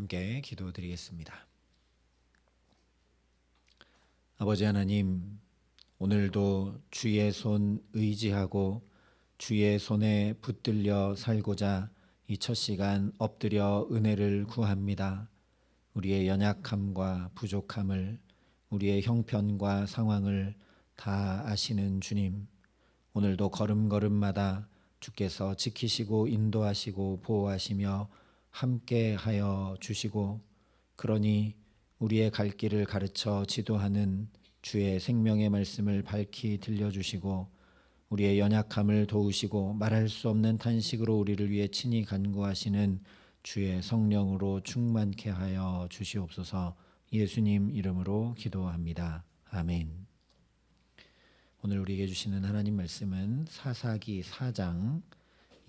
함께 기도드리겠습니다. 아버지 하나님, 오늘도 주의 손 의지하고 주의 손에 붙들려 살고자 이 첫 시간 엎드려 은혜를 구합니다. 우리의 연약함과 부족함을 우리의 형편과 상황을 다 아시는 주님, 오늘도 걸음걸음마다 주께서 지키시고 인도하시고 보호하시며 함께 하여 주시고 그러니 우리의 갈 길을 가르쳐 지도하는 주의 생명의 말씀을 밝히 들려주시고 우리의 연약함을 도우시고 말할 수 없는 탄식으로 우리를 위해 친히 간구하시는 주의 성령으로 충만케 하여 주시옵소서 예수님 이름으로 기도합니다. 아멘. 오늘 우리에게 주시는 하나님 말씀은 사사기 4장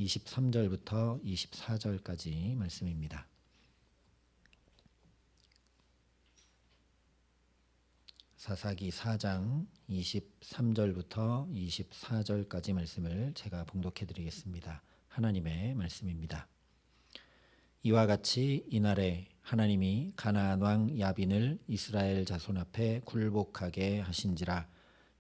23절부터 24절까지 말씀입니다. 사사기 4장 23절부터 24절까지 말씀을 제가 봉독해 드리겠습니다. 하나님의 말씀입니다. 이와 같이 이날에 하나님이 가나안 왕 야빈을 이스라엘 자손 앞에 굴복하게 하신지라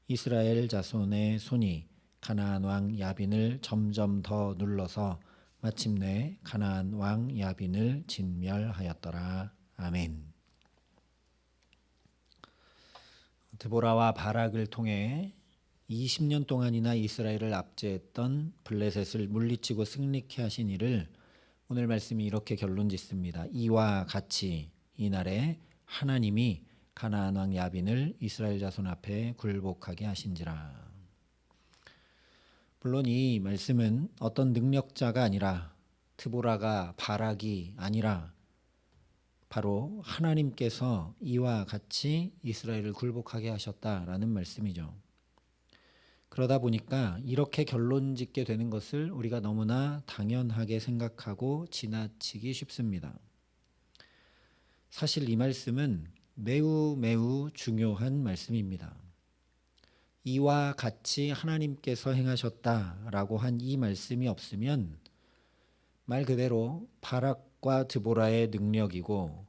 이스라엘 자손의 손이 가나안 왕 야빈을 점점 더 눌러서 마침내 가나안 왕 야빈을 진멸하였더라. 아멘. 드보라와 바락을 통해 20년 동안이나 이스라엘을 압제했던 블레셋을 물리치고 승리케 하신 이를 오늘 말씀이 이렇게 결론 짓습니다. 이와 같이 이날에 하나님이 가나안 왕 야빈을 이스라엘 자손 앞에 굴복하게 하신지라. 물론 이 말씀은 어떤 능력자가 아니라 드보라가 바락이 아니라 바로 하나님께서 이와 같이 이스라엘을 굴복하게 하셨다라는 말씀이죠. 그러다 보니까 이렇게 결론 짓게 되는 것을 우리가 너무나 당연하게 생각하고 지나치기 쉽습니다. 사실 이 말씀은 매우 매우 중요한 말씀입니다. 이와 같이 하나님께서 행하셨다라고 한 이 말씀이 없으면 말 그대로 바락과 드보라의 능력이고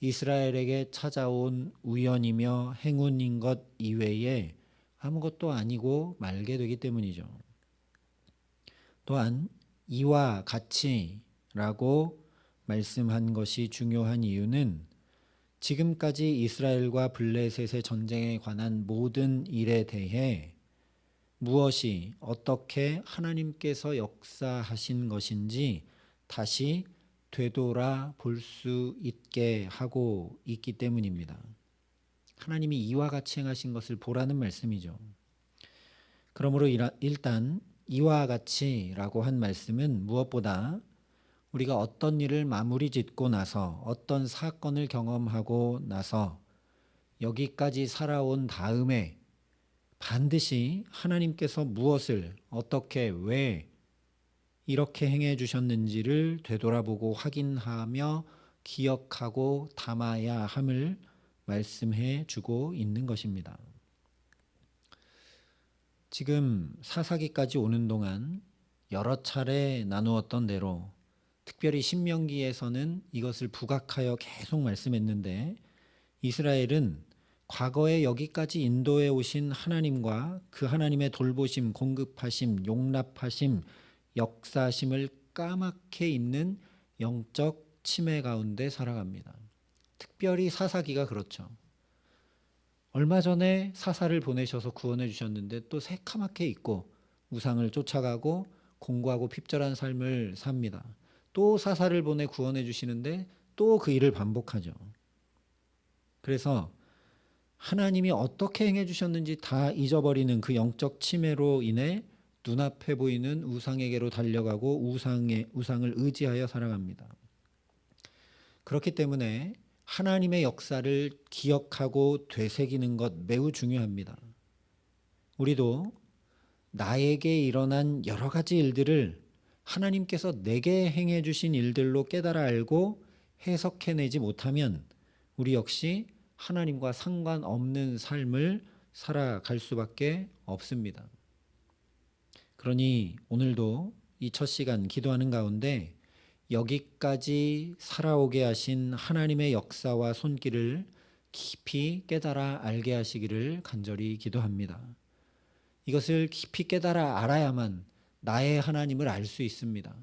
이스라엘에게 찾아온 우연이며 행운인 것 이외에 아무것도 아니고 말게 되기 때문이죠. 또한 이와 같이라고 말씀한 것이 중요한 이유는 지금까지 이스라엘과 블레셋의 전쟁에 관한 모든 일에 대해 무엇이 어떻게 하나님께서 역사하신 것인지 다시 되돌아 볼 수 있게 하고 있기 때문입니다. 하나님이 이와 같이 행하신 것을 보라는 말씀이죠. 그러므로 일단 이와 같이라고 한 말씀은 무엇보다 우리가 어떤 일을 마무리 짓고 나서 어떤 사건을 경험하고 나서 여기까지 살아온 다음에 반드시 하나님께서 무엇을 어떻게 왜 이렇게 행해 주셨는지를 되돌아보고 확인하며 기억하고 담아야 함을 말씀해 주고 있는 것입니다. 지금 사사기까지 오는 동안 여러 차례 나누었던 대로 특별히 신명기에서는 이것을 부각하여 계속 말씀했는데 이스라엘은 과거에 여기까지 인도해 오신 하나님과 그 하나님의 돌보심, 공급하심, 용납하심, 역사심을 까맣게 있는 영적 침해 가운데 살아갑니다. 특별히 사사기가 그렇죠. 얼마 전에 사사를 보내셔서 구원해 주셨는데 또 새카맣게 있고 우상을 쫓아가고 공고하고 핍절한 삶을 삽니다. 또 사사를 보내 구원해 주시는데 또 그 일을 반복하죠. 그래서 하나님이 어떻게 행해 주셨는지 다 잊어버리는 그 영적 침해로 인해 눈앞에 보이는 우상에게로 달려가고 우상의 우상을 의지하여 살아갑니다. 그렇기 때문에 하나님의 역사를 기억하고 되새기는 것 매우 중요합니다. 우리도 나에게 일어난 여러 가지 일들을 하나님께서 내게 행해 주신 일들로 깨달아 알고 해석해내지 못하면 우리 역시 하나님과 상관없는 삶을 살아갈 수밖에 없습니다. 그러니 오늘도 이 첫 시간 기도하는 가운데 여기까지 살아오게 하신 하나님의 역사와 손길을 깊이 깨달아 알게 하시기를 간절히 기도합니다. 이것을 깊이 깨달아 알아야만 나의 하나님을 알 수 있습니다.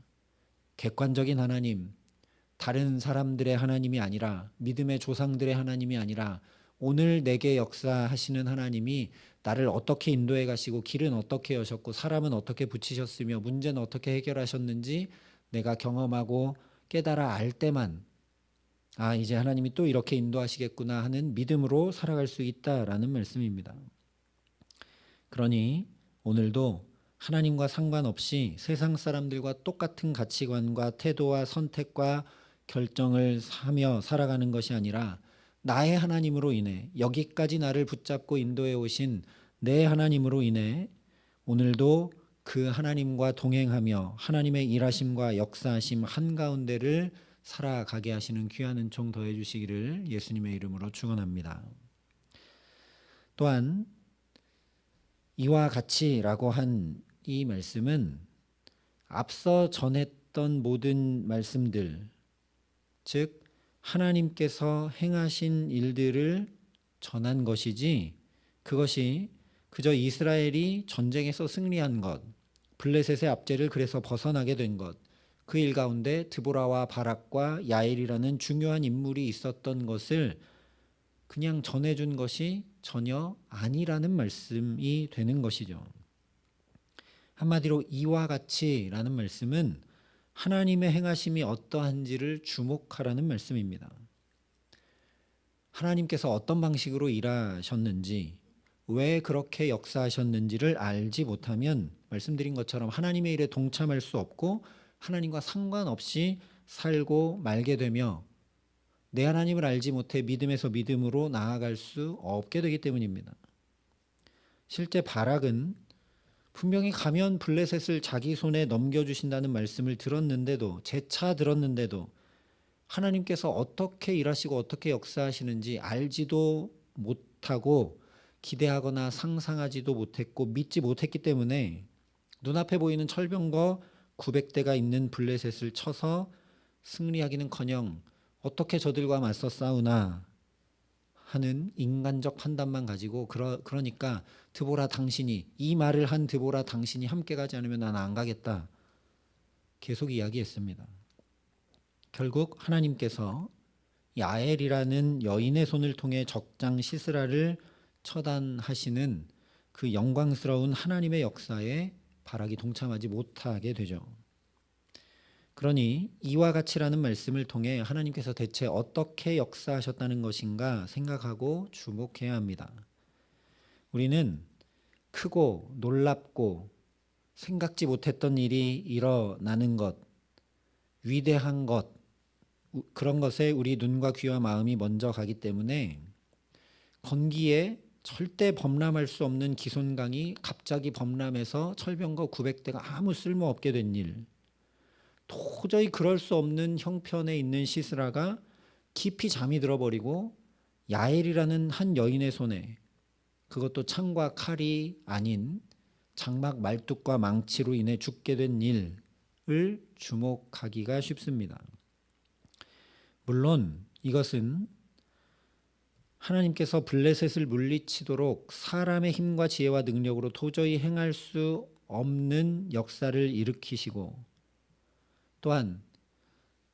객관적인 하나님, 다른 사람들의 하나님이 아니라 믿음의 조상들의 하나님이 아니라 오늘 내게 역사하시는 하나님이 나를 어떻게 인도해 가시고 길은 어떻게 여셨고 사람은 어떻게 붙이셨으며 문제는 어떻게 해결하셨는지 내가 경험하고 깨달아 알 때만 아 이제 하나님이 또 이렇게 인도하시겠구나 하는 믿음으로 살아갈 수 있다라는 말씀입니다. 그러니 오늘도 하나님과 상관없이 세상 사람들과 똑같은 가치관과 태도와 선택과 결정을 하며 살아가는 것이 아니라 나의 하나님으로 인해 여기까지 나를 붙잡고 인도해 오신 내 하나님으로 인해 오늘도 그 하나님과 동행하며 하나님의 일하심과 역사하심 한가운데를 살아가게 하시는 귀한 은총 더해 주시기를 예수님의 이름으로 축원합니다. 또한 이와 같이라고 한 이 말씀은 앞서 전했던 모든 말씀들 즉 하나님께서 행하신 일들을 전한 것이지 그것이 그저 이스라엘이 전쟁에서 승리한 것, 블레셋의 압제를 그래서 벗어나게 된 것, 그 일 가운데 드보라와 바락과 야엘이라는 중요한 인물이 있었던 것을 그냥 전해준 것이 전혀 아니라는 말씀이 되는 것이죠. 한마디로 이와 같이라는 말씀은 하나님의 행하심이 어떠한지를 주목하라는 말씀입니다. 하나님께서 어떤 방식으로 일하셨는지, 왜 그렇게 역사하셨는지를 알지 못하면 말씀드린 것처럼 하나님의 일에 동참할 수 없고 하나님과 상관없이 살고 말게 되며 내 하나님을 알지 못해 믿음에서 믿음으로 나아갈 수 없게 되기 때문입니다. 실제 바락은 분명히 가면 블레셋을 자기 손에 넘겨주신다는 말씀을 들었는데도 재차 들었는데도 하나님께서 어떻게 일하시고 어떻게 역사하시는지 알지도 못하고 기대하거나 상상하지도 못했고 믿지 못했기 때문에 눈앞에 보이는 철병거 900대가 있는 블레셋을 쳐서 승리하기는커녕 어떻게 저들과 맞서 싸우나 하는 인간적 판단만 가지고 그러, 그러니까 드보라 당신이 이 말을 한 드보라 당신이 함께 가지 않으면 나는 안 가겠다. 계속 이야기했습니다. 결국 하나님께서 야엘이라는 여인의 손을 통해 적장 시스라를 처단하시는 그 영광스러운 하나님의 역사에 바락이 동참하지 못하게 되죠. 그러니 이와 같이라는 말씀을 통해 하나님께서 대체 어떻게 역사하셨다는 것인가 생각하고 주목해야 합니다. 우리는 크고 놀랍고 생각지 못했던 일이 일어나는 것, 위대한 것, 그런 것에 우리 눈과 귀와 마음이 먼저 가기 때문에 건기에 절대 범람할 수 없는 기손강이 갑자기 범람해서 철병거 900대가 아무 쓸모 없게 된 일, 도저히 그럴 수 없는 형편에 있는 시스라가 깊이 잠이 들어버리고 야엘이라는 한 여인의 손에 그것도 창과 칼이 아닌 장막 말뚝과 망치로 인해 죽게 된 일을 주목하기가 쉽습니다. 물론 이것은 하나님께서 블레셋을 물리치도록 사람의 힘과 지혜와 능력으로 도저히 행할 수 없는 역사를 일으키시고 또한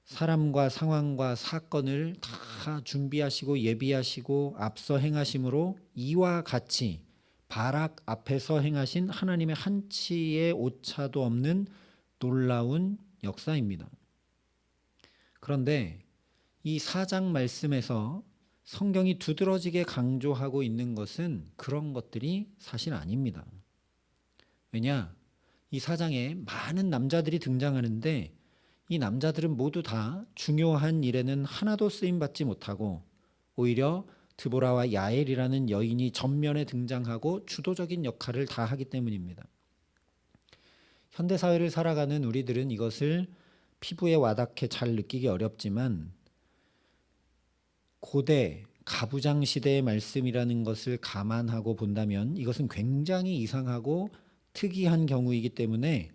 사람과 상황과 사건을 다 준비하시고 예비하시고 앞서 행하심으로 이와 같이 바락 앞에서 행하신 하나님의 한치의 오차도 없는 놀라운 역사입니다. 그런데 이 사장 말씀에서 성경이 두드러지게 강조하고 있는 것은 그런 것들이 사실 아닙니다. 왜냐? 이 사장에 많은 남자들이 등장하는데 이 남자들은 모두 다 중요한 일에는 하나도 쓰임 받지 못하고 오히려 드보라와 야엘이라는 여인이 전면에 등장하고 주도적인 역할을 다 하기 때문입니다. 현대 사회를 살아가는 우리들은 이것을 피부에 와닿게 잘 느끼기 어렵지만 고대 가부장 시대의 말씀이라는 것을 감안하고 본다면 이것은 굉장히 이상하고 특이한 경우이기 때문에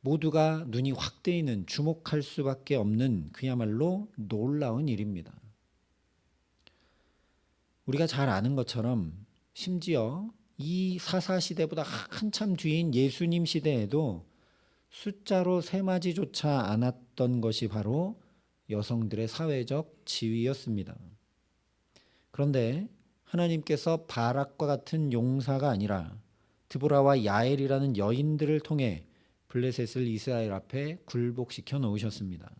모두가 눈이 확 뜨이는 주목할 수밖에 없는 그야말로 놀라운 일입니다. 우리가 잘 아는 것처럼 심지어 이 사사 시대보다 한참 뒤인 예수님 시대에도 숫자로 세마지조차 않았던 것이 바로 여성들의 사회적 지위였습니다. 그런데 하나님께서 바락과 같은 용사가 아니라 드보라와 야엘이라는 여인들을 통해 블레셋을 이스라엘 앞에 굴복시켜 놓으셨습니다.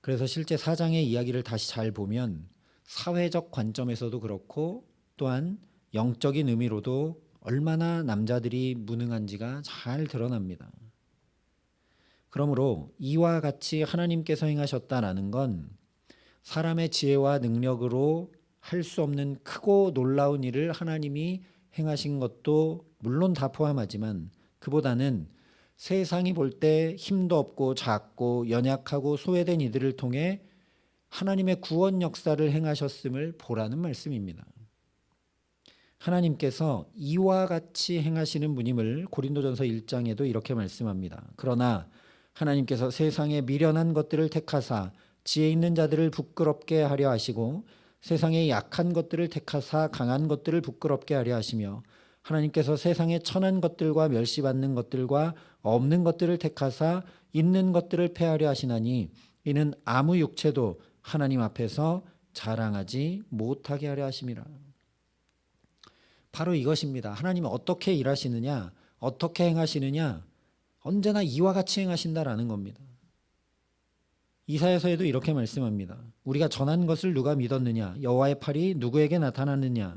그래서 실제 사장의 이야기를 다시 잘 보면 사회적 관점에서도 그렇고 또한 영적인 의미로도 얼마나 남자들이 무능한지가 잘 드러납니다. 그러므로 이와 같이 하나님께서 행하셨다라는 건 사람의 지혜와 능력으로 할 수 없는 크고 놀라운 일을 하나님이 행하신 것도 물론 다 포함하지만 그보다는 세상이 볼 때 힘도 없고 작고 연약하고 소외된 이들을 통해 하나님의 구원 역사를 행하셨음을 보라는 말씀입니다. 하나님께서 이와 같이 행하시는 분임을 고린도전서 1장에도 이렇게 말씀합니다. 그러나 하나님께서 세상에 미련한 것들을 택하사 지혜 있는 자들을 부끄럽게 하려 하시고 세상에 약한 것들을 택하사 강한 것들을 부끄럽게 하려 하시며 하나님께서 세상에 천한 것들과 멸시받는 것들과 없는 것들을 택하사 있는 것들을 패하려 하시나니 이는 아무 육체도 하나님 앞에서 자랑하지 못하게 하려 하심이라. 바로 이것입니다. 하나님은 어떻게 일하시느냐, 어떻게 행하시느냐, 언제나 이와 같이 행하신다라는 겁니다. 이사야서에도 이렇게 말씀합니다. 우리가 전한 것을 누가 믿었느냐? 여호와의 팔이 누구에게 나타났느냐?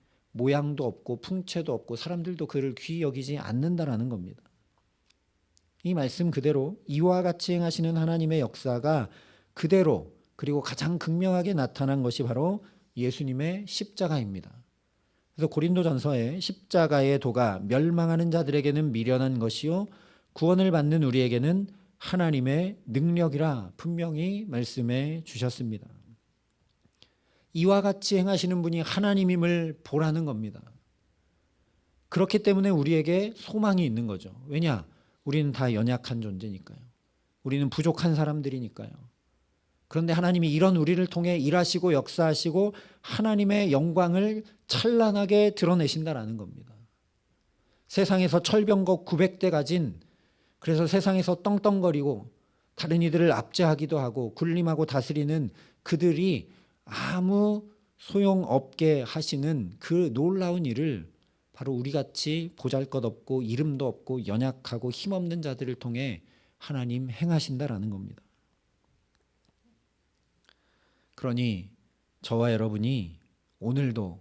모양도 없고 풍채도 없고 사람들도 그를 귀히 여기지 않는다라는 겁니다. 이 말씀 그대로 이와 같이 행하시는 하나님의 역사가 그대로 그리고 가장 극명하게 나타난 것이 바로 예수님의 십자가입니다. 그래서 고린도전서에 십자가의 도가 멸망하는 자들에게는 미련한 것이요 구원을 받는 우리에게는 하나님의 능력이라 분명히 말씀해 주셨습니다. 이와 같이 행하시는 분이 하나님임을 보라는 겁니다. 그렇기 때문에 우리에게 소망이 있는 거죠. 왜냐? 우리는 다 연약한 존재니까요. 우리는 부족한 사람들이니까요. 그런데 하나님이 이런 우리를 통해 일하시고 역사하시고 하나님의 영광을 찬란하게 드러내신다라는 겁니다. 세상에서 철병거 900대 가진 그래서 세상에서 떵떵거리고 다른 이들을 압제하기도 하고 군림하고 다스리는 그들이 아무 소용 없게 하시는 그 놀라운 일을 바로 우리 같이 보잘 것 없고 이름도 없고 연약하고 힘없는 자들을 통해 하나님 행하신다라는 겁니다. 그러니 저와 여러분이 오늘도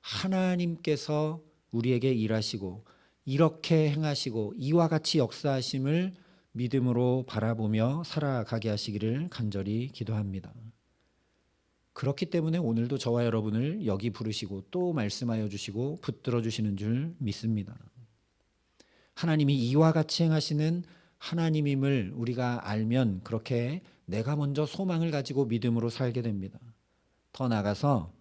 하나님께서 우리에게 일하시고 이렇게 행하시고 이와 같이 역사하심을 믿음으로 바라보며 살아가게 하시기를 간절히 기도합니다. 그렇기 때문에 오늘도 저와 여러분을 여기 부르시고 또 말씀하여 주시고 붙들어 주시는 줄 믿습니다. 하나님이 이와 같이 행하시는 하나님임을 우리가 알면 그렇게 내가 먼저 소망을 가지고 믿음으로 살게 됩니다. 더 나아가서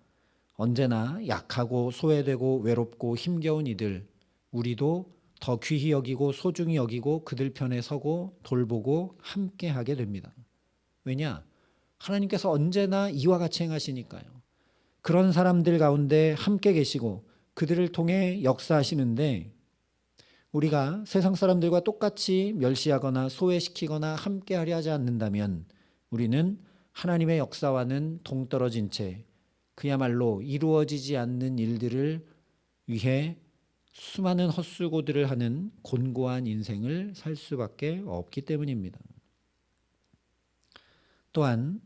언제나 약하고 소외되고 외롭고 힘겨운 이들 우리도 더 귀히 여기고 소중히 여기고 그들 편에 서고 돌보고 함께 하게 됩니다. 왜냐? 하나님께서 언제나 이와 같이 행하시니까요. 그런 사람들 가운데 함께 계시고 그들을 통해 역사하시는데 우리가 세상 사람들과 똑같이 멸시하거나 소외시키거나 함께 하려 하지 않는다면 우리는 하나님의 역사와는 동떨어진 채 그야말로 이루어지지 않는 일들을 위해 수많은 헛수고들을 하는 곤고한 인생을 살 수밖에 없기 때문입니다. 또한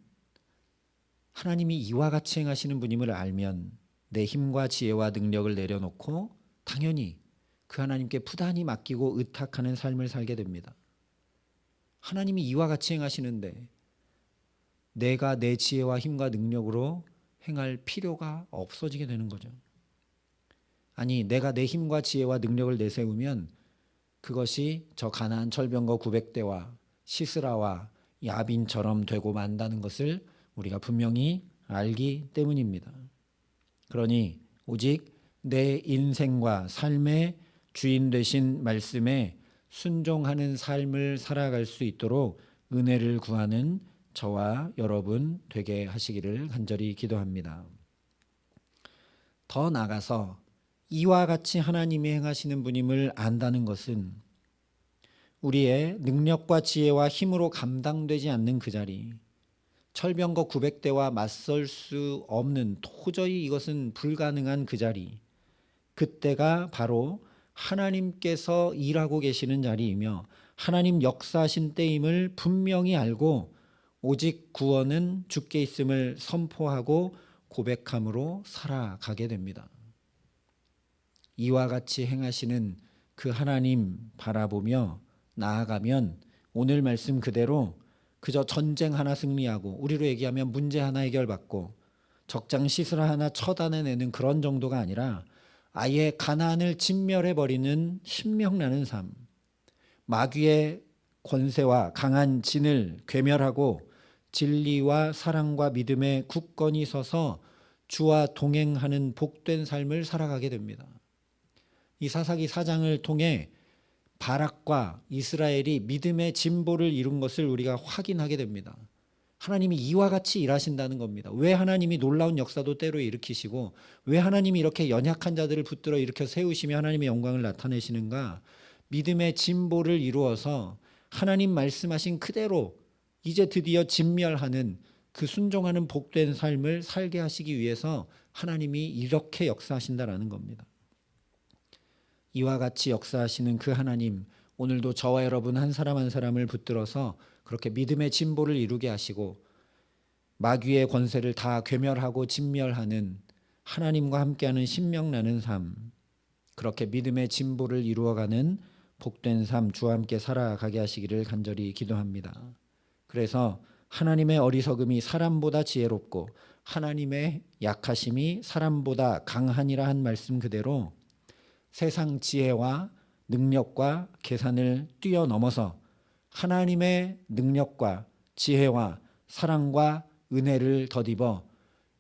하나님이 이와 같이 행하시는 분임을 알면 내 힘과 지혜와 능력을 내려놓고 당연히 그 하나님께 부단히 맡기고 의탁하는 삶을 살게 됩니다. 하나님이 이와 같이 행하시는데 내가 내 지혜와 힘과 능력으로 행할 필요가 없어지게 되는 거죠. 아니, 내가 내 힘과 지혜와 능력을 내세우면 그것이 저 가나안 철병거 900대와 시스라와 야빈처럼 되고 만다는 것을 우리가 분명히 알기 때문입니다. 그러니 오직 내 인생과 삶의 주인 되신 말씀에 순종하는 삶을 살아갈 수 있도록 은혜를 구하는 저와 여러분 되게 하시기를 간절히 기도합니다. 더 나아가서 이와 같이 하나님이 행하시는 분임을 안다는 것은 우리의 능력과 지혜와 힘으로 감당되지 않는 그 자리, 철병거 900대와 맞설 수 없는 도저히 이것은 불가능한 그 자리, 그때가 바로 하나님께서 일하고 계시는 자리이며 하나님 역사하신 때임을 분명히 알고 오직 구원은 주께 있음을 선포하고 고백함으로 살아가게 됩니다. 이와 같이 행하시는 그 하나님 바라보며 나아가면 오늘 말씀 그대로 그저 전쟁 하나 승리하고 우리로 얘기하면 문제 하나 해결받고 적장 시스라 하나 처단해내는 그런 정도가 아니라 아예 가난을 진멸해 버리는 신명나는 삶, 마귀의 권세와 강한 진을 괴멸하고 진리와 사랑과 믿음의 굳건히 서서 주와 동행하는 복된 삶을 살아가게 됩니다. 이 사사기 사장을 통해 바락과 이스라엘이 믿음의 진보를 이룬 것을 우리가 확인하게 됩니다. 하나님이 이와 같이 일하신다는 겁니다. 왜 하나님이 놀라운 역사도 때로 일으키시고 왜 하나님이 이렇게 연약한 자들을 붙들어 일으켜 세우시며 하나님의 영광을 나타내시는가? 믿음의 진보를 이루어서 하나님 말씀하신 그대로 이제 드디어 진멸하는 그 순종하는 복된 삶을 살게 하시기 위해서 하나님이 이렇게 역사하신다라는 겁니다. 이와 같이 역사하시는 그 하나님 오늘도 저와 여러분 한 사람 한 사람을 붙들어서 그렇게 믿음의 진보를 이루게 하시고 마귀의 권세를 다 괴멸하고 진멸하는 하나님과 함께하는 신명나는 삶 그렇게 믿음의 진보를 이루어가는 복된 삶 주와 함께 살아가게 하시기를 간절히 기도합니다. 그래서 하나님의 어리석음이 사람보다 지혜롭고 하나님의 약하심이 사람보다 강하니라 한 말씀 그대로 세상 지혜와 능력과 계산을 뛰어넘어서 하나님의 능력과 지혜와 사랑과 은혜를 덧입어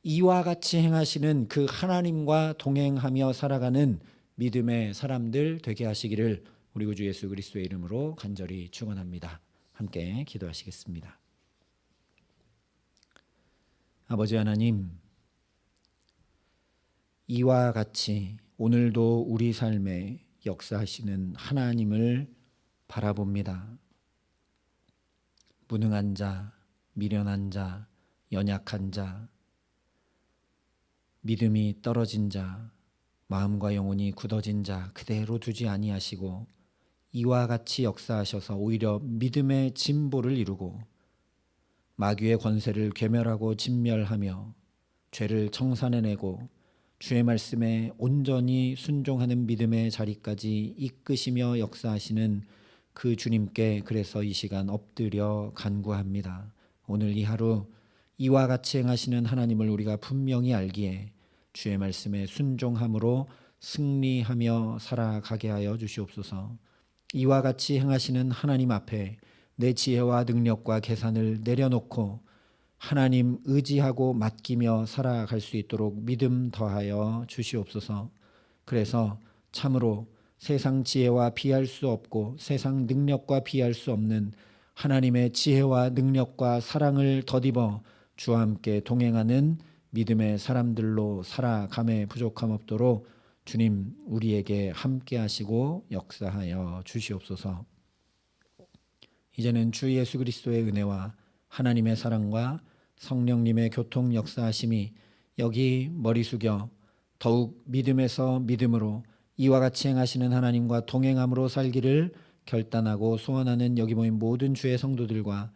이와 같이 행하시는 그 하나님과 동행하며 살아가는 믿음의 사람들 되게 하시기를 우리 구주 예수 그리스도의 이름으로 간절히 축원합니다. 함께 기도하시겠습니다. 아버지 하나님 이와 같이 오늘도 우리 삶에 역사하시는 하나님을 바라봅니다. 무능한 자, 미련한 자, 연약한 자, 믿음이 떨어진 자, 마음과 영혼이 굳어진 자 그대로 두지 아니하시고 이와 같이 역사하셔서 오히려 믿음의 진보를 이루고 마귀의 권세를 괴멸하고 진멸하며 죄를 청산해내고 주의 말씀에 온전히 순종하는 믿음의 자리까지 이끄시며 역사하시는 그 주님께 그래서 이 시간 엎드려 간구합니다. 오늘 이 하루 이와 같이 행하시는 하나님을 우리가 분명히 알기에 주의 말씀에 순종함으로 승리하며 살아가게 하여 주시옵소서. 이와 같이 행하시는 하나님 앞에 내 지혜와 능력과 계산을 내려놓고 하나님 의지하고 맡기며 살아갈 수 있도록 믿음 더하여 주시옵소서. 그래서 참으로 세상 지혜와 비할 수 없고 세상 능력과 비할 수 없는 하나님의 지혜와 능력과 사랑을 덧입어 주와 함께 동행하는 믿음의 사람들로 살아감에 부족함 없도록 주님 우리에게 함께 하시고 역사하여 주시옵소서. 이제는 주 예수 그리스도의 은혜와 하나님의 사랑과 성령님의 교통 역사하심이 여기 머리 숙여 더욱 믿음에서 믿음으로 이와 같이 행하시는 하나님과 동행함으로 살기를 결단하고 소원하는 여기 모인 모든 주의 성도들과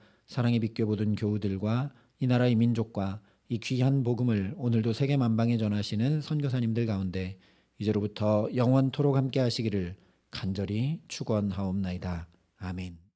빛교 모든 교우들과 이 나라의 민족과 이 귀한 복음을 오늘도 세계 만방에 전하시는 선교사님들 가운데 이제로부터 영원토록 함께 하시기를 간절히 축원하옵나이다. 아멘.